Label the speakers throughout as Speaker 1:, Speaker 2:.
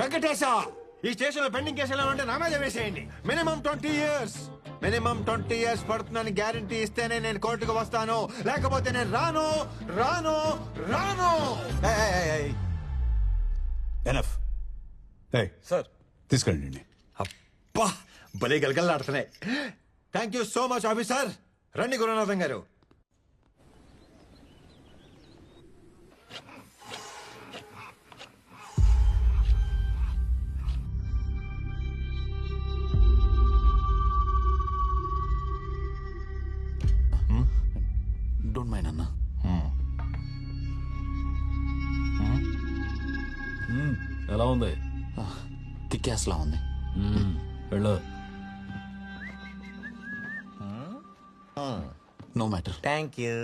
Speaker 1: వెంకటేశ ఈ స్టేషన్లో పెండింగ్ కేసులు ఉంటే నా మీద వేసేయండి. Minimum twenty years. Minimum twenty years పడుతుందని గ్యారంటీ ఇస్తేనే నేను కోర్టుకు వస్తాను. లేకపోతే నేను రాను రాను రాను.
Speaker 2: ఎనఫ్.
Speaker 3: సార్.
Speaker 2: తీసుకెళ్ళండి
Speaker 1: అబ్బా భలే గలగలలాడుతున్నాయి. Thank you so much officer. రండి గురునాథం గారు.
Speaker 4: డోంట్ మైండ్ అన్న.
Speaker 5: ఎలా ఉంది?
Speaker 4: కిక్యాస్ లా ఉంది.
Speaker 5: వెళ్ళు.
Speaker 4: నో మ్యాటర్
Speaker 3: థ్యాంక్ యూ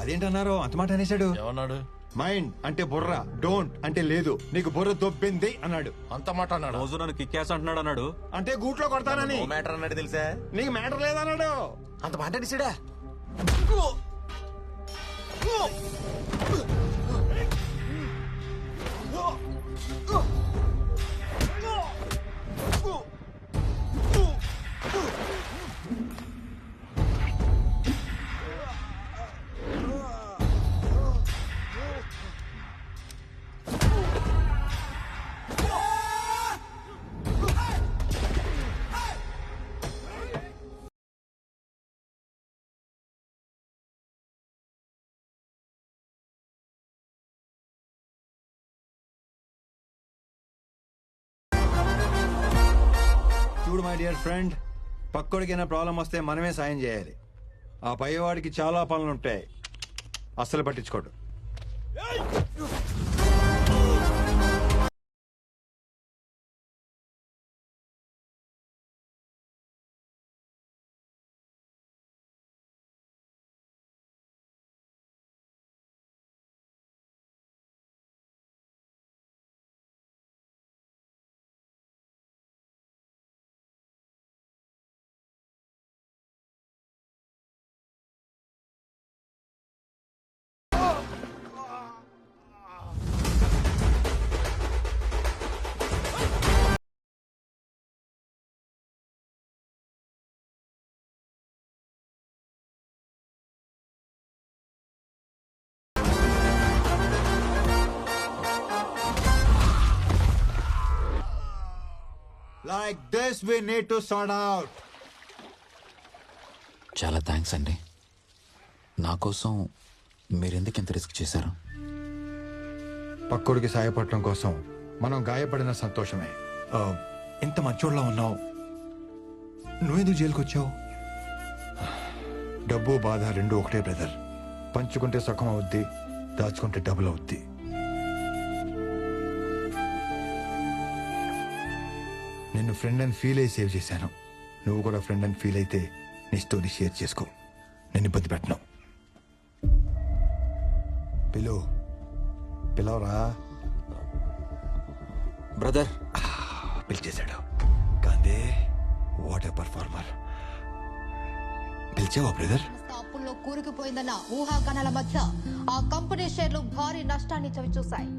Speaker 1: అదేంటన్నారు అంత మాట అనేశాడు.
Speaker 5: ఏమన్నాడు
Speaker 1: మైండ్ అంటే బుర్ర డోంట్ అంటే లేదు నీకు బుర్ర దొబ్బింది అన్నాడు
Speaker 5: అంత మాట అన్నాడు
Speaker 6: రోజు నన్ను కిక్కేస్ అంటున్నాడు అన్నాడు
Speaker 1: అంటే గూట్లో కొడతానని
Speaker 3: మ్యాటర్ అన్నాడు తెలుసా
Speaker 1: నీకు మ్యాటర్ లేదన్నాడు
Speaker 3: అంత మాట అడిసాడా
Speaker 1: చూడు మై డియర్ ఫ్రెండ్ పక్కడికైనా ప్రాబ్లం వస్తే మనమే సాయం చేయాలి. ఆ పైవాడికి చాలా పనులు ఉంటాయి అస్సలు పట్టించుకోడు. Like this we need to sort out
Speaker 4: చాలా థ్యాంక్స్ అండి. నా కోసం మీరెందుకు ఇంత రిస్క్ చేశారు?
Speaker 1: పక్కోడికి సాయపడటం కోసం మనం గాయపడిన సంతోషమే. ఆ, ఇంత మంచోళ్ళ ఉన్నావు. నువ్వెందుకు జైలుకి వచ్చావు డబ్బు బాధ రెండు ఒకటే బ్రదర్. పంచుకుంటే సుఖం అవుద్ది దాచుకుంటే డబుల్ అవుద్ది. నిన్ను ఫ్రెండ్ అని ఫీల్ అయ్యి సేవ్ చేశాను. నువ్వు కూడా ఫ్రెండ్ అని ఫీల్ అయితే నీ స్టోరీ షేర్ చేసుకో. నేను ఇబ్బంది పెట్టను. పిలు పిలవరా?
Speaker 4: బ్రదర్
Speaker 1: పిలిచేశాడు. కాందే వాట్ ఏ పర్ఫార్మర్ పిలిచావా బ్రదర్
Speaker 7: అప్పుల్లో కూరుకుపోయిందన్న ఊహాగానాల మధ్య ఆ కంపెనీ షేర్లు భారీ నష్టాన్ని చవిచూశాయి.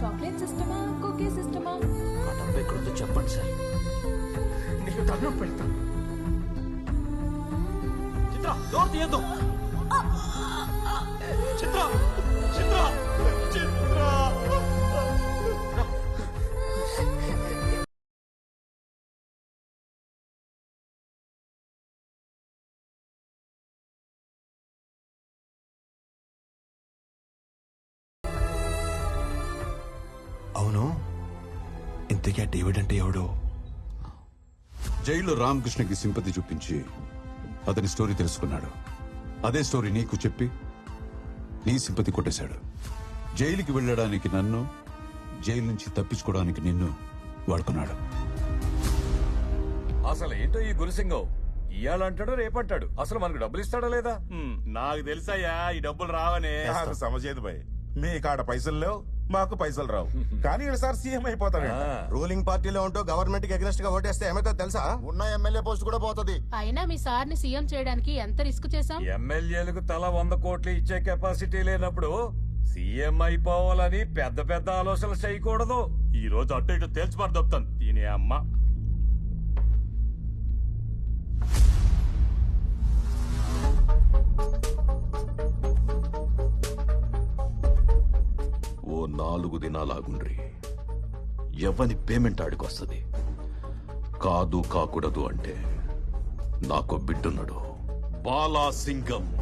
Speaker 8: చాక్లెట్ సిస్టమా కుకీ సిస్టమా
Speaker 4: ఆ డబ్బు ఎక్కడుందో చెప్పండి సార్
Speaker 5: నీకు దండం పెడతా చిత్ర డోర్ తీయద్దు చిత్ర చిత్ర చిత్ర
Speaker 1: అవును? ఇంతకీ డేవిడ్ అంటే ఎవడు?
Speaker 2: జైల్లో రామకృష్ణకి సింపతి చూపించి అతని స్టోరీ తెలుసుకున్నాడు. అదే స్టోరీ నీకు చెప్పి నీ సింపతి కొట్టేశాడు. జైలుకి వెళ్ళడానికి నన్ను జైలు నుంచి తప్పించుకోవడానికి నిన్ను వాడుకున్నాడు.
Speaker 3: అసలు ఏంటో ఈ గురుసింగం? ఇయ్యాలంటాడు రేపంటాడు? అసలు మనకు డబ్బులు ఇస్తాడా లేదా?
Speaker 9: నాకు తెలుసయ్యా ఈ డబ్బులు రావనే.
Speaker 10: నాకు సమజేది భయ్. మీ కాడ పైసలు లేవు?
Speaker 6: మాకు పైసలు రావు. కానీ ఈసారి సీఎం అయిపోతాడు.
Speaker 9: రూలింగ్ పార్టీలో ఉంటూ గవర్నమెంట్కి అగ్రెస్ట్గా ఓటేస్తే ఏమైతే తెలుసా? ఉన్న ఎమ్మెల్యే పోస్ట్ కూడా పోతుంది.
Speaker 8: అయినా మీ సార్ని సీఎం చేయడానికి ఎంత రిస్క్ చేశాం?
Speaker 3: ఎమ్మెల్యేలకు తల వంద కోట్లు ఇచ్చే కెపాసిటీ లేనప్పుడు సీఎం అయిపోవాలని పెద్ద పెద్ద ఆలోచనలు చేయకూడదు.
Speaker 5: ఈ రోజు అటు ఇటు తేల్చి మరి దొప్పుతాను దీని అమ్మ.
Speaker 10: నాలుగు దినాలాగుండ్రి. ఎవని పేమెంట్ ఆడికొస్తుంది. కాదు కాకూడదు అంటే నాకు బిడ్డున్నాడు. బాలాసింగం.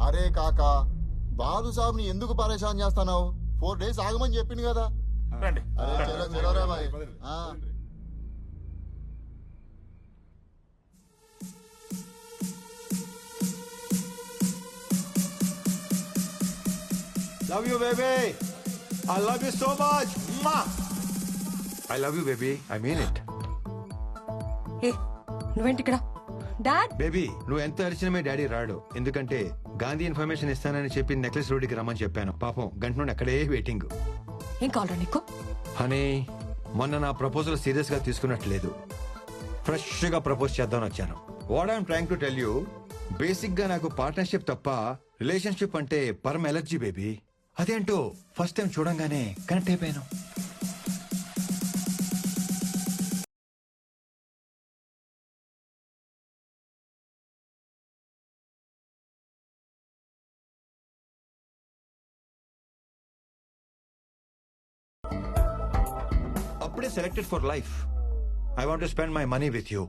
Speaker 9: అరే కాకా బాలు సాబ్ని ఎందుకు పరేషాన్ చేస్తున్నావు? ఫోర్ డేస్ ఆగమని చెప్పింది కదా.
Speaker 5: రండి.
Speaker 9: అరే చలో చలో రే భాయ్. ఆ.
Speaker 1: Love you baby I love you so much I love you baby I mean it
Speaker 8: ఏ నువ్వేంటి ఇక్కడ డాడ్
Speaker 1: బేబీ నువ్వు ఎంత అరిచినా మీ డాడీ రాడు. ఎందుకంటే గాంధీ ఇన్ఫర్మేషన్ ఇస్తానని చెప్పి నెక్లెస్ రోడ్డుకి రమ్మని చెప్పాను. పాపం గంట నుండి అక్కడే వెయిటింగ్.
Speaker 8: ఏం కావాలా నీకు?
Speaker 1: హనీ మొన్న నా ప్రపోజల్ సీరియస్గా తీసుకున్నట్లేదు. ఫ్రెష్గా ప్రపోజ్ చేద్దామని వచ్చాను. What I'm trying to tell you బేసిక్గా నాకు పార్ట్నర్షిప్ తప్ప రిలేషన్షిప్ అంటే పరమ ఎలర్జీ బేబీ అదేంటో ఫస్ట్ టైం చూడంగానే కనెక్ట్ అయిపోయాను. అప్పుడే selected for life I want spend my money with you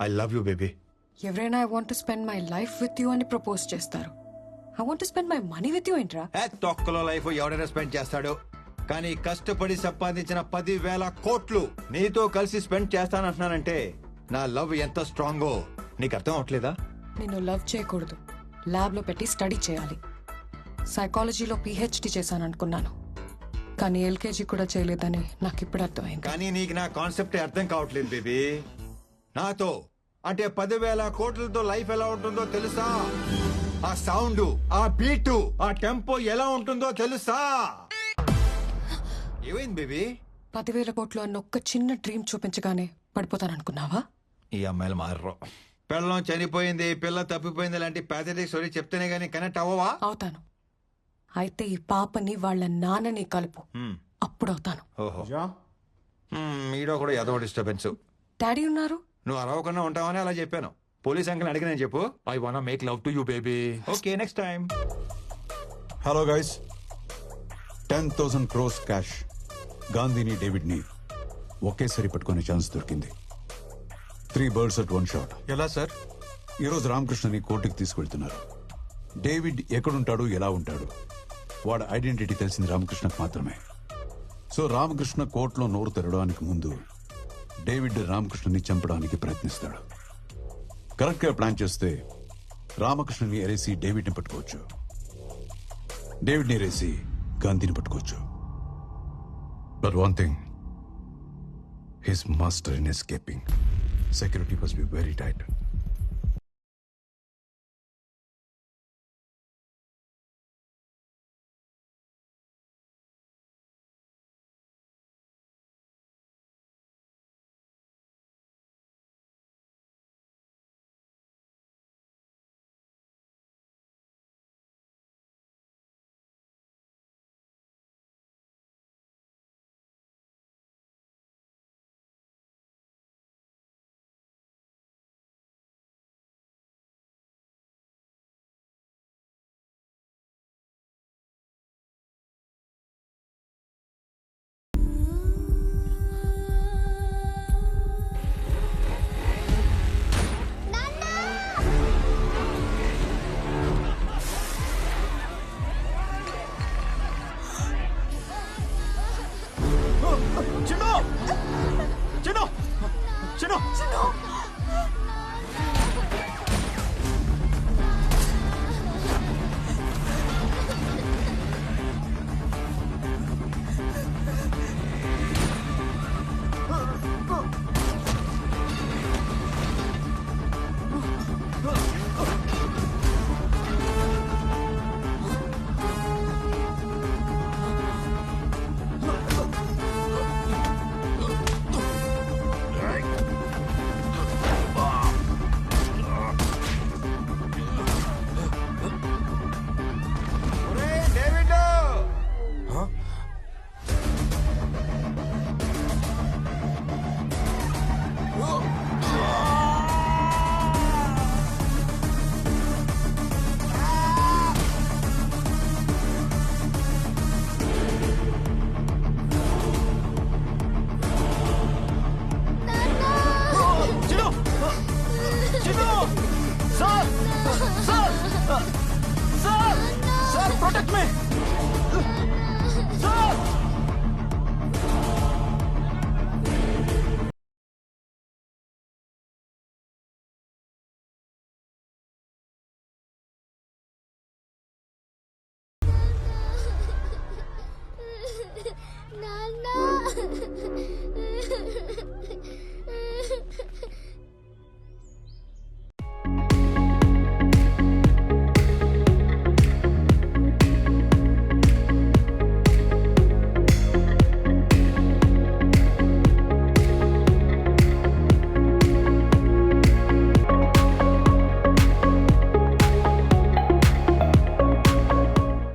Speaker 1: I love you baby
Speaker 8: ఎవరైనా I want spend my life with you అని ప్రపోజ్ చేస్తారు. I want spend my money with you ఏంట్రా
Speaker 1: ఏ తొక్కలో life ఎవడైనా spend చేస్తాడు. కానీ కష్టపడి సంపాదించిన పది వేల కోట్లు నీతో కలిసి స్పెండ్ చేస్తానంటున్నానంటే నా లవ్ ఎంత స్ట్రాంగో నీకు అర్థం అవట్లేదా?
Speaker 8: నిన్ను లవ్ చేయకూడదు. ల్యాబ్లో పెట్టి స్టడీ చేయాలి. సైకాలజీలో పిహెచ్డి చేశాను అనుకున్నాను కానీ ఎల్కేజీ కూడా చేయలేదని నాకు ఇప్పుడు అర్థమైంది.
Speaker 1: కానీ నీకు నా కాన్సెప్ట్ అర్థం కావట్లేదు బేబీ. నాతో అంటే పదివేల కోట్లతో లైఫ్ ఎలా ఉంటుందో తెలుసా? ఆ సౌండ్ ఆ బీట్ ఆ టెంపో ఎలా ఉంటుందో తెలుసా? ఏమైంది బేబీ?
Speaker 8: పదివేల కోట్లు అన్న ఒక్క చిన్న డ్రీమ్ చూపించగానే పడిపోతాననుకున్నావా?
Speaker 1: ఈ అమ్మాయిలు మారరు. పిల్లం చనిపోయింది పిల్ల తప్పిపోయింది లాంటి ప్యాథటిక్ స్టోరీ చెప్తేనే గానీ కనెక్ట్ అవ్వవా?
Speaker 8: అవుతాను. అయితే ఈ పాపని వాళ్ళ నాన్నని కలుపు. అప్పుడు అవుతాను
Speaker 1: ఓహో. మీడో కూడా ఏదో డిస్టర్బెన్స్
Speaker 8: డాడీ ఉన్నారు?
Speaker 1: నువ్వు అరవకుండా ఉంటావని అలా చెప్పాను. పోలీస్ అంకుల్ అడిగిన చెప్పు. I want make love to you baby okay next time
Speaker 2: hello guys ten thousand crores cash గాంధీని డేవిడ్ని ఒకేసారి పట్టుకునే ఛాన్స్ దొరికింది. Three birds at one shot
Speaker 1: ఎలా సార్
Speaker 2: ఈరోజు రామకృష్ణని కోర్టుకి తీసుకెళ్తున్నారు. డేవిడ్ ఎక్కడుంటాడు ఎలా ఉంటాడు? వాడి ఐడెంటిటీ తెలిసింది రామకృష్ణకు మాత్రమే. సో రామకృష్ణ కోర్టులో నోరు తెరవడానికి ముందు డేవిడ్ రామకృష్ణని చంపడానికి ప్రయత్నిస్తాడు. కరెక్ట్గా ప్లాన్ చేస్తే రామకృష్ణుని ఎరేసి డేవిడ్ని పట్టుకోవచ్చు. డేవిడ్ని ఎరేసి గాంధీని పట్టుకోవచ్చు. But one thing his master in escaping security was be very tight